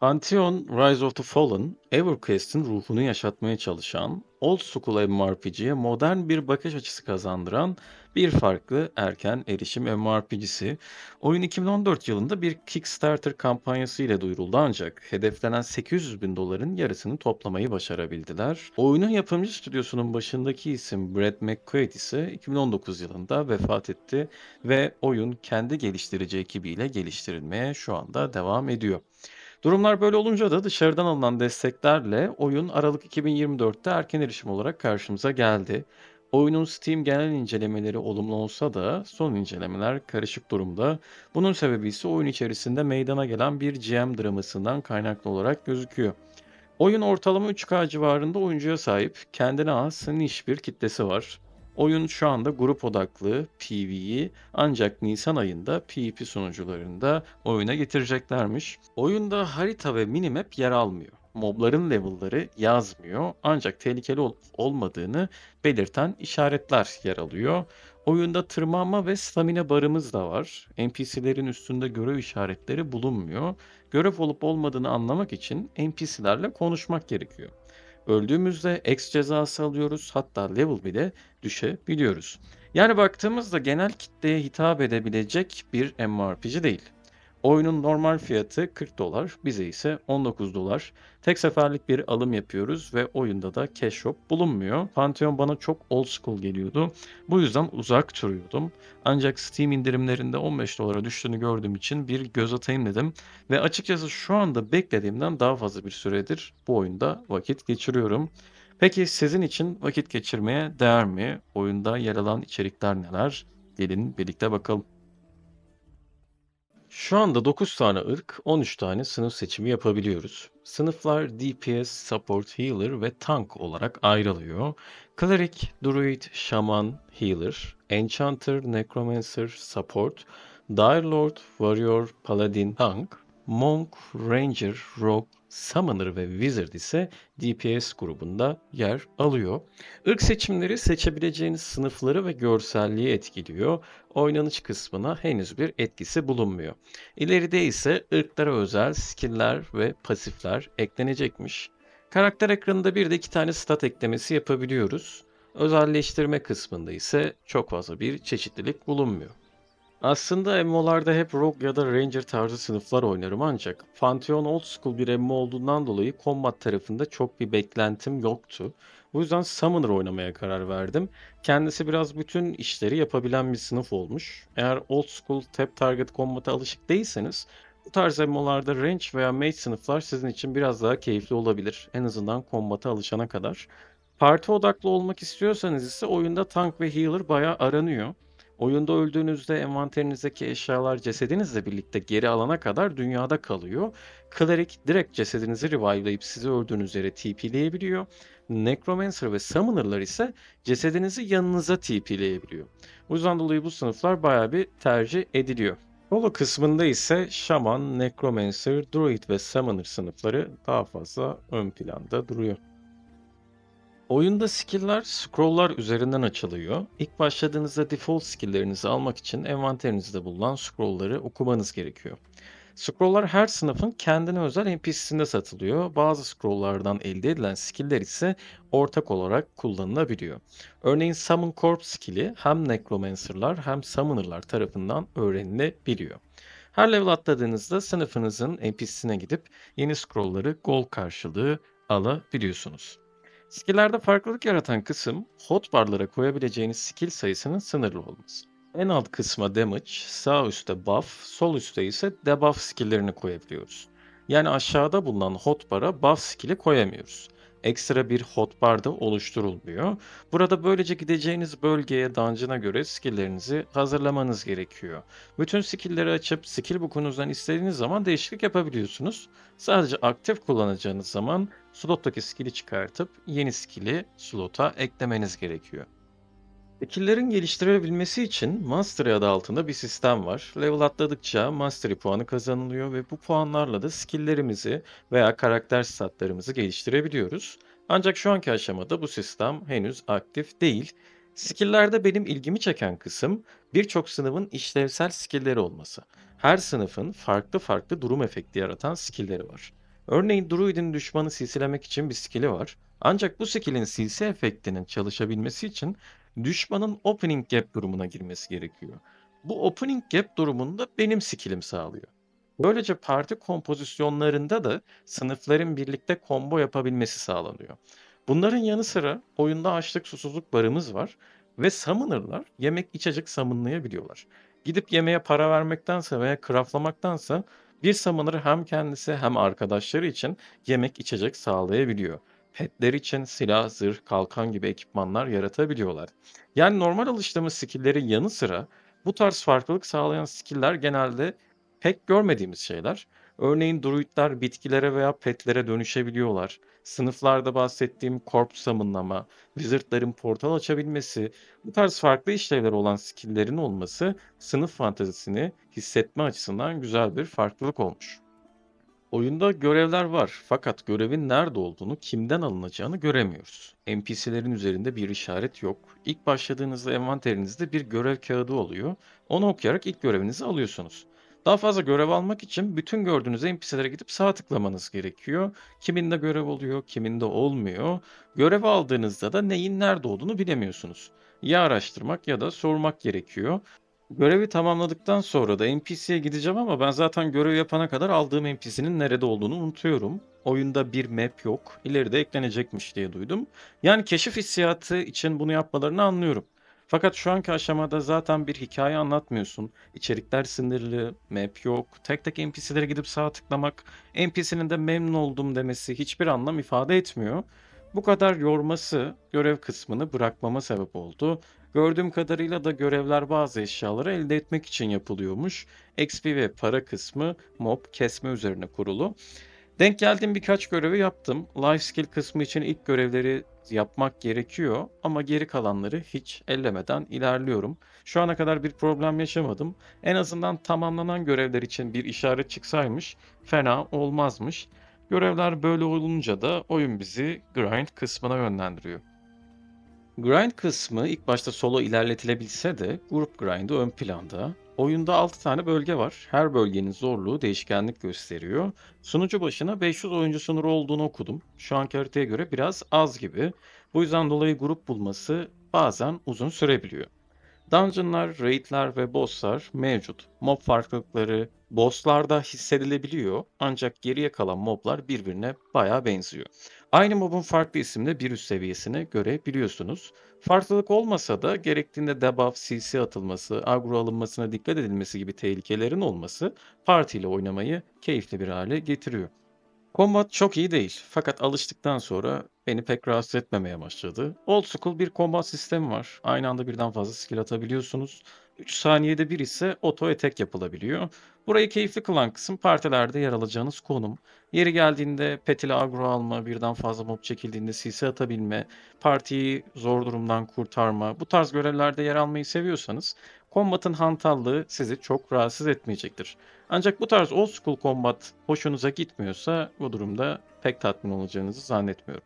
Pantheon: Rise of the Fallen, EverQuest'in ruhunu yaşatmaya çalışan, old school MMORPG'ye modern bir bakış açısı kazandıran bir farklı erken erişim MMORPG'si. Oyun 2014 yılında bir Kickstarter kampanyası ile duyuruldu ancak hedeflenen 800 bin doların yarısını toplamayı başarabildiler. Oyunun yapımcı stüdyosunun başındaki isim Brad McQuaid ise 2019 yılında vefat etti ve oyun kendi geliştirici ekibiyle geliştirilmeye şu anda devam ediyor. Durumlar böyle olunca da dışarıdan alınan desteklerle oyun Aralık 2024'te erken erişim olarak karşımıza geldi. Oyunun Steam genel incelemeleri olumlu olsa da son incelemeler karışık durumda. Bunun sebebi ise oyun içerisinde meydana gelen bir GM dramasından kaynaklı olarak gözüküyor. Oyun ortalama 3K civarında oyuncuya sahip, kendine has niş bir kitlesi var. Oyun şu anda grup odaklı PvE ancak Nisan ayında PvP sunucularında oyuna getireceklermiş. Oyunda harita ve minimap yer almıyor. Mobların level'ları yazmıyor ancak tehlikeli olup olmadığını belirten işaretler yer alıyor. Oyunda tırmanma ve stamina barımız da var. NPC'lerin üstünde görev işaretleri bulunmuyor. Görev olup olmadığını anlamak için NPC'lerle konuşmak gerekiyor. Öldüğümüzde X cezası alıyoruz hatta level bile düşebiliyoruz. Yani baktığımızda genel kitleye hitap edebilecek bir MMORPG değil. Oyunun normal fiyatı 40 dolar, bize ise 19 dolar. Tek seferlik bir alım yapıyoruz ve oyunda da cash shop bulunmuyor. Pantheon bana çok old school geliyordu. Bu yüzden uzak duruyordum. Ancak Steam indirimlerinde 15 dolara düştüğünü gördüğüm için bir göz atayım dedim. Ve açıkçası şu anda beklediğimden daha fazla bir süredir bu oyunda vakit geçiriyorum. Peki sizin için vakit geçirmeye değer mi? Oyunda yer alan içerikler neler? Gelin birlikte bakalım. Şu anda 9 tane ırk, 13 tane sınıf seçimi yapabiliyoruz. Sınıflar DPS, Support, Healer ve Tank olarak ayrılıyor. Cleric, Druid, Shaman, Healer, Enchanter, Necromancer, Support, Dire Lord, Warrior, Paladin, Tank, Monk, Ranger, Rogue, Summoner ve Wizard ise DPS grubunda yer alıyor. Irk seçimleri seçebileceğiniz sınıfları ve görselliği etkiliyor. Oynanış kısmına henüz bir etkisi bulunmuyor. İleride ise ırklara özel skill'ler ve pasifler eklenecekmiş. Karakter ekranında bir de iki tane stat eklemesi yapabiliyoruz. Özelleştirme kısmında ise çok fazla bir çeşitlilik bulunmuyor. Aslında MMO'larda hep Rogue ya da Ranger tarzı sınıflar oynarım ancak Pantheon Old School bir MMO olduğundan dolayı combat tarafında çok bir beklentim yoktu. Bu yüzden Summoner oynamaya karar verdim. Kendisi biraz bütün işleri yapabilen bir sınıf olmuş. Eğer Old School Tap Target Combat'a alışık değilseniz bu tarz MMO'larda Range veya Mage sınıflar sizin için biraz daha keyifli olabilir. En azından combat'a alışana kadar. Parti odaklı olmak istiyorsanız ise oyunda tank ve healer bayağı aranıyor. Oyunda öldüğünüzde envanterinizdeki eşyalar cesedinizle birlikte geri alana kadar dünyada kalıyor. Cleric direkt cesedinizi revive'layıp sizi öldüğünüz yere TP'leyebiliyor. Necromancer ve Summoner'lar ise cesedinizi yanınıza TP'leyebiliyor. Bu yüzden dolayı bu sınıflar bayağı bir tercih ediliyor. Solo kısmında ise Shaman, Necromancer, Druid ve Summoner sınıfları daha fazla ön planda duruyor. Oyunda skill'ler scroll'lar üzerinden açılıyor. İlk başladığınızda default skill'lerinizi almak için envanterinizde bulunan scroll'ları okumanız gerekiyor. Scroll'lar her sınıfın kendine özel NPC'sinde satılıyor. Bazı scroll'lardan elde edilen skill'ler ise ortak olarak kullanılabiliyor. Örneğin Summon Corp skill'i hem Necromancer'lar hem Summoner'lar tarafından öğrenilebiliyor. Her level atladığınızda sınıfınızın NPC'sine gidip yeni scroll'ları gold karşılığı alabiliyorsunuz. Skill'lerde farklılık yaratan kısım, hotbar'lara koyabileceğiniz skill sayısının sınırlı olması. En alt kısma damage, sağ üstte buff, sol üstte ise debuff skill'lerini koyabiliyoruz. Yani aşağıda bulunan hotbar'a buff skill'i koyamıyoruz. Ekstra bir hotbar da oluşturulmuyor. Burada böylece gideceğiniz bölgeye, dungeon'a göre skill'lerinizi hazırlamanız gerekiyor. Bütün skill'leri açıp skill book'unuzdan istediğiniz zaman değişiklik yapabiliyorsunuz. Sadece aktif kullanacağınız zaman slottaki skill'i çıkartıp yeni skill'i slota eklemeniz gerekiyor. Skill'lerin geliştirilebilmesi için Mastery adı altında bir sistem var. Level atladıkça Mastery puanı kazanılıyor ve bu puanlarla da skill'lerimizi veya karakter statlarımızı geliştirebiliyoruz. Ancak şu anki aşamada bu sistem henüz aktif değil. Skill'lerde benim ilgimi çeken kısım birçok sınıfın işlevsel skill'leri olması. Her sınıfın farklı farklı durum efekti yaratan skill'leri var. Örneğin Druid'in düşmanı silsilemek için bir skill'i var. Ancak bu skill'in silsi efektinin çalışabilmesi için düşmanın opening gap durumuna girmesi gerekiyor. Bu opening gap durumunda benim skill'im sağlıyor. Böylece parti kompozisyonlarında da sınıfların birlikte combo yapabilmesi sağlanıyor. Bunların yanı sıra oyunda açlık susuzluk barımız var ve summoner'lar yemek içecek summonlayabiliyorlar. Gidip yemeğe para vermektense veya craftlamaktansa bir summoner hem kendisi hem arkadaşları için yemek içecek sağlayabiliyor. Petler için silah, zırh, kalkan gibi ekipmanlar yaratabiliyorlar. Yani normal alıştığımız skill'lerin yanı sıra bu tarz farklılık sağlayan skill'ler genelde pek görmediğimiz şeyler. Örneğin druidler bitkilere veya petlere dönüşebiliyorlar. Sınıflarda bahsettiğim corpse summonlama, wizardların portal açabilmesi, bu tarz farklı işlevleri olan skill'lerin olması sınıf fantezisini hissetme açısından güzel bir farklılık olmuş. Oyunda görevler var fakat görevin nerede olduğunu, kimden alınacağını göremiyoruz. NPC'lerin üzerinde bir işaret yok. İlk başladığınızda envanterinizde bir görev kağıdı oluyor. Onu okuyarak ilk görevinizi alıyorsunuz. Daha fazla görev almak için bütün gördüğünüz NPC'lere gidip sağ tıklamanız gerekiyor. Kiminde görev oluyor, kiminde olmuyor. Görev aldığınızda da neyin nerede olduğunu bilemiyorsunuz. Ya araştırmak ya da sormak gerekiyor. Görevi tamamladıktan sonra da NPC'ye gideceğim ama ben zaten görev yapana kadar aldığım NPC'nin nerede olduğunu unutuyorum. Oyunda bir map yok. İleride eklenecekmiş diye duydum. Yani keşif hissiyatı için bunu yapmalarını anlıyorum. Fakat şu anki aşamada zaten bir hikaye anlatmıyorsun. İçerikler sınırlı, map yok. Tek tek NPC'lere gidip sağ tıklamak, NPC'nin de memnun oldum demesi hiçbir anlam ifade etmiyor. Bu kadar yorması görev kısmını bırakmama sebep oldu. Gördüğüm kadarıyla da görevler bazı eşyaları elde etmek için yapılıyormuş. XP ve para kısmı mob kesme üzerine kurulu. Denk geldiğim birkaç görevi yaptım. Life skill kısmı için ilk görevleri yapmak gerekiyor ama geri kalanları hiç ellemeden ilerliyorum. Şu ana kadar bir problem yaşamadım. En azından tamamlanan görevler için bir işaret çıksaymış fena olmazmış. Görevler böyle olunca da oyun bizi grind kısmına yönlendiriyor. Grind kısmı ilk başta solo ilerletilebilse de grup grind'i ön planda. Oyunda 6 tane bölge var. Her bölgenin zorluğu değişkenlik gösteriyor. Sunucu başına 500 oyuncu sınırı olduğunu okudum. Şu anki haritaya göre biraz az gibi. Bu yüzden dolayı grup bulması bazen uzun sürebiliyor. Dungeonlar, raidler ve bosslar mevcut. Mob farklılıkları bosslarda hissedilebiliyor ancak geriye kalan moblar birbirine bayağı benziyor. Aynı mobun farklı isimle bir üst seviyesine görebiliyorsunuz. Farklılık olmasa da gerektiğinde debuff, CC atılması, agro alınmasına dikkat edilmesi gibi tehlikelerin olması partiyle oynamayı keyifli bir hale getiriyor. Combat çok iyi değil fakat alıştıktan sonra beni pek rahatsız etmemeye başladı. Old school bir combat sistemi var. Aynı anda birden fazla skill atabiliyorsunuz. 3 saniyede bir ise auto attack yapılabiliyor. Burayı keyifli kılan kısım partilerde yer alacağınız konum. Yeri geldiğinde pet agro alma, birden fazla mob çekildiğinde CC atabilme, partiyi zor durumdan kurtarma, bu tarz görevlerde yer almayı seviyorsanız Combat'ın hantallığı sizi çok rahatsız etmeyecektir. Ancak bu tarz old school combat hoşunuza gitmiyorsa bu durumda pek tatmin olacağınızı zannetmiyorum.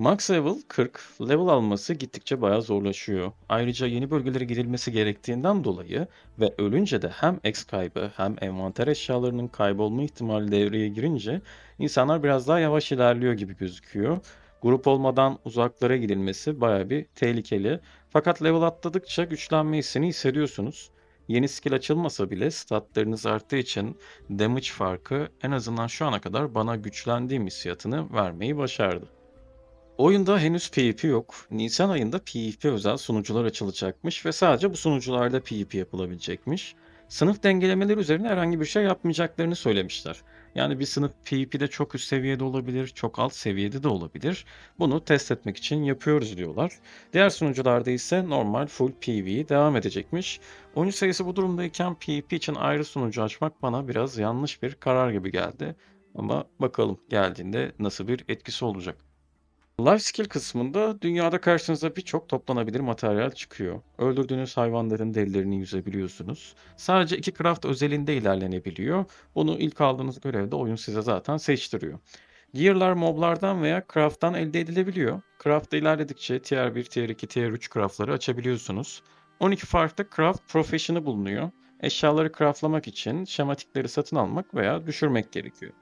Max level 40, level alması gittikçe bayağı zorlaşıyor. Ayrıca yeni bölgelere gidilmesi gerektiğinden dolayı ve ölünce de hem X kaybı hem envanter eşyalarının kaybolma ihtimali devreye girince insanlar biraz daha yavaş ilerliyor gibi gözüküyor. Grup olmadan uzaklara gidilmesi bayağı bir tehlikeli. Fakat level atladıkça güçlenme hissini hissediyorsunuz. Yeni skill açılmasa bile statlarınız arttığı için damage farkı en azından şu ana kadar bana güçlendiğim hissiyatını vermeyi başardı. Oyunda henüz PvP yok. Nisan ayında PvP özel sunucular açılacakmış ve sadece bu sunucularda PvP yapılabilecekmiş. Sınıf dengelemeleri üzerine herhangi bir şey yapmayacaklarını söylemişler. Yani bir sınıf PvP'de çok üst seviyede olabilir, çok alt seviyede de olabilir. Bunu test etmek için yapıyoruz diyorlar. Diğer sunucularda ise normal full PvE devam edecekmiş. Oyuncu sayısı bu durumdayken PvP için ayrı sunucu açmak bana biraz yanlış bir karar gibi geldi. Ama bakalım geldiğinde nasıl bir etkisi olacak. Life skill kısmında dünyada karşınıza birçok toplanabilir materyal çıkıyor. Öldürdüğünüz hayvanların derilerini yüzebiliyorsunuz. Sadece iki craft özelinde ilerlenebiliyor. Bunu ilk aldığınız görevde oyun size zaten seçtiriyor. Gear'lar moblardan veya craft'tan elde edilebiliyor. Craft'ta ilerledikçe tier 1, tier 2, tier 3 craft'ları açabiliyorsunuz. 12 farklı craft profession'ı bulunuyor. Eşyaları craftlamak için şematikleri satın almak veya düşürmek gerekiyor.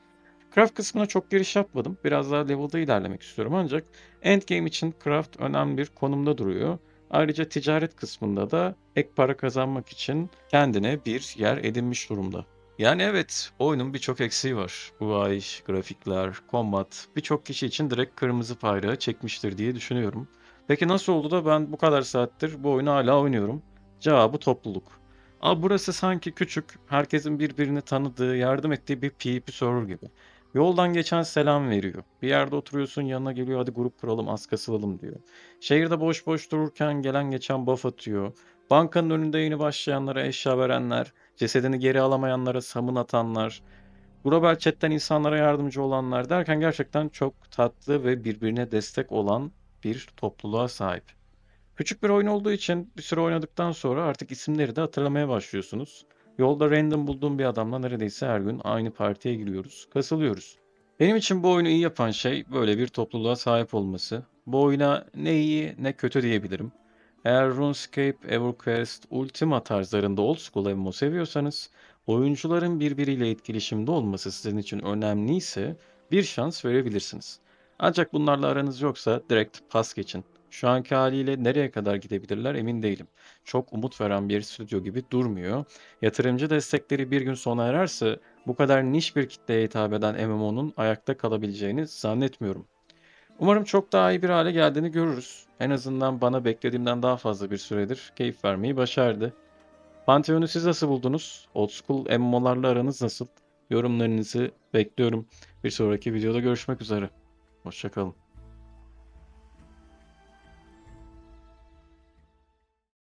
Craft kısmına çok giriş yapmadım. Biraz daha level'da ilerlemek istiyorum ancak endgame için craft önemli bir konumda duruyor. Ayrıca ticaret kısmında da ek para kazanmak için kendine bir yer edinmiş durumda. Yani evet, oyunun birçok eksiği var. UI, grafikler, combat birçok kişi için direkt kırmızı bayrağı çekmiştir diye düşünüyorum. Peki nasıl oldu da ben bu kadar saattir bu oyunu hala oynuyorum? Cevabı topluluk. Abi burası sanki küçük, herkesin birbirini tanıdığı, yardım ettiği bir PvP server gibi. Yoldan geçen selam veriyor. Bir yerde oturuyorsun yanına geliyor hadi grup kuralım az kasılalım diyor. Şehirde boş boş dururken gelen geçen buff atıyor. Bankanın önünde yeni başlayanlara eşya verenler, cesedini geri alamayanlara samın atanlar, global chatten insanlara yardımcı olanlar derken gerçekten çok tatlı ve birbirine destek olan bir topluluğa sahip. Küçük bir oyun olduğu için bir süre oynadıktan sonra artık isimleri de hatırlamaya başlıyorsunuz. Yolda random bulduğum bir adamla neredeyse her gün aynı partiye giriyoruz, kasılıyoruz. Benim için bu oyunu iyi yapan şey böyle bir topluluğa sahip olması. Bu oyuna ne iyi ne kötü diyebilirim. Eğer RuneScape, EverQuest, Ultima tarzlarında old school MMO seviyorsanız, oyuncuların birbiriyle etkileşimde olması sizin için önemliyse bir şans verebilirsiniz. Ancak bunlarla aranız yoksa direkt pas geçin. Şu anki haliyle nereye kadar gidebilirler emin değilim. Çok umut veren bir stüdyo gibi durmuyor. Yatırımcı destekleri bir gün sona ererse bu kadar niş bir kitleye hitap eden MMO'nun ayakta kalabileceğini zannetmiyorum. Umarım çok daha iyi bir hale geldiğini görürüz. En azından bana beklediğimden daha fazla bir süredir keyif vermeyi başardı. Pantheon'u siz nasıl buldunuz? Old School MMO'larla aranız nasıl? Yorumlarınızı bekliyorum. Bir sonraki videoda görüşmek üzere. Hoşçakalın.